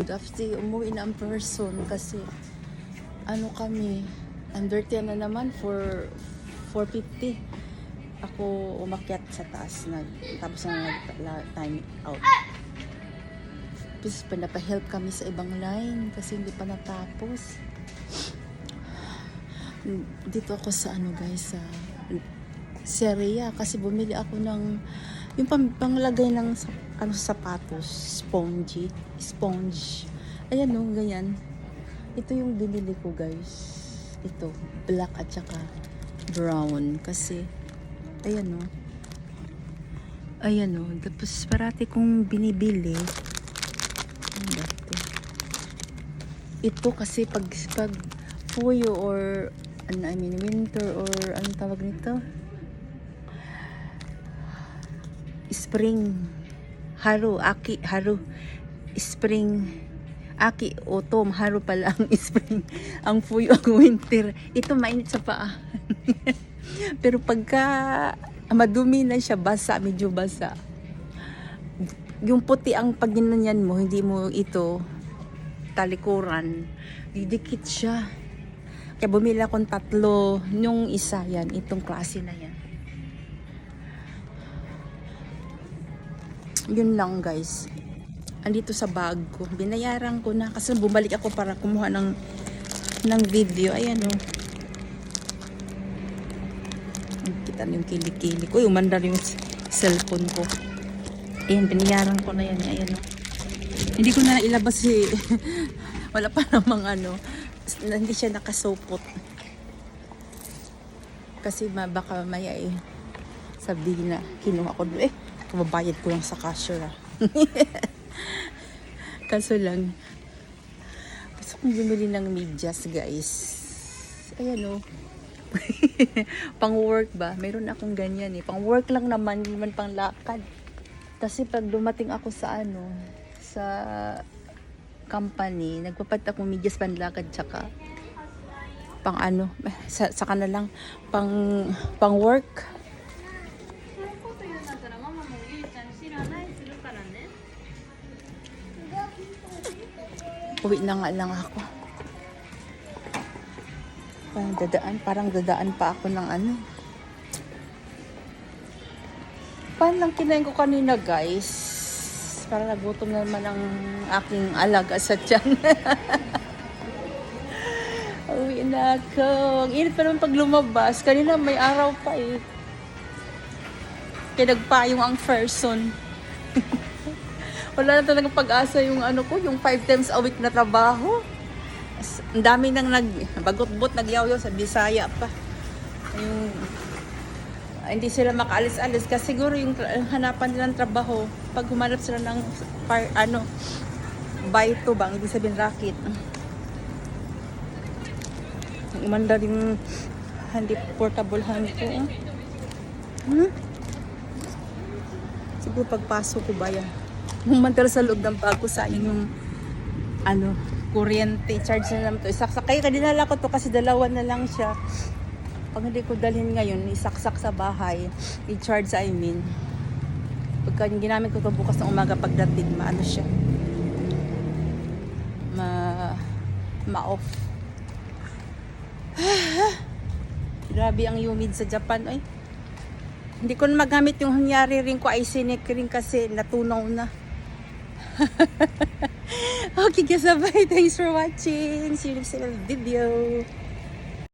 Good after umuwi na ang person kasi ano kami, under 10 na naman for 450. Ako umakyat sa taas nag tapos na nag-time out. Tapos panapahelp kami sa ibang line kasi hindi pa natapos. Dito ako sa ano guys sa Seria kasi bumili ako ng yung pang, panglagay ng ano sapatos, spongy, sponge. Ayan no, ganyan. Ito yung binili ko guys. Ito, black at saka brown kasi ayan no. Ayan no, tapos parati kong binibili. Ano ito? Kasi pag pag puyo or ano, I mean winter or anong tawag nito? Spring. Haru aki haru. Spring. Aki autumn. Haru pala ang spring. Ang fuyo ang winter. Ito mainit sa paa. Pero pagka madumi na siya basa medyo basa. Yung puti ang pag ginanyan mo hindi mo ito talikuran. Didikit siya. Kaya bumili akong tatlo. Yung isa yan itong klase na yan yun lang guys. Andito sa bag ko. Binayaran ko na kasi bumalik ako para kumuha ng ng video. Ayan o kita yung kilikili ko. Yung mandar yung cellphone ko. Ayan binayaran ko na yan. Ayan o hindi ko na ilabas si wala pa namang ano. Hindi siya nakasupot. Kasi baka maya eh sabihin na kinuha ko. Doon eh mabayad ko lang sa cashier ah. Kaso lang, gusto kong bumili ng medyas guys. Ayan oh. pang work ba? Meron akong ganyan eh. Pang work lang naman, hindi man pang lakad. Kasi pag dumating ako sa ano, sa company, nagpapat akong medyas panlakad tsaka pang ano, sa, saka na lang, pang, pang work. Uwi na nga lang ako. Parang dadaan, parang dadaan pa ako ng ano. Paano lang kinain ko kanina guys? Para nagutom na naman ang aking alaga sa tiyan. Uwi na ako. Ang init pa naman pag lumabas. Kanina may araw pa eh. Kaya nagpayong ang person. Wala na talagang pag-asa yung ano ko, yung five times a week na trabaho. Ang dami nang nag, bagot-bot, nagyaw sa Bisaya pa. Yung, hindi sila makaalis-alis kasi siguro yung hanapan nilang trabaho, pag humanap sila ng par, ano, buy to bang, ibig sabihin racket. Umanda yung hindi portable hand ko. oh. Hmm? Siguro pagpasok ko ba yan? Humantar sa loob ng bag sa yung ano, kuryente. Charge na naman to. Isaksak. Kaya kadinala ko to kasi dalawa na lang siya. Pag hindi ko dalhin ngayon, isaksak sa bahay. I-charge I mean. Pagka ginamit ko to bukas ng umaga pagdating, maano siya. Ma ma-off. Grabe ang humid sa Japan. Ay, hindi ko na magamit yung hangyari rin ko ay sinik rin kasi natunaw na. okay, kasabay. Thanks for watching. See you next video.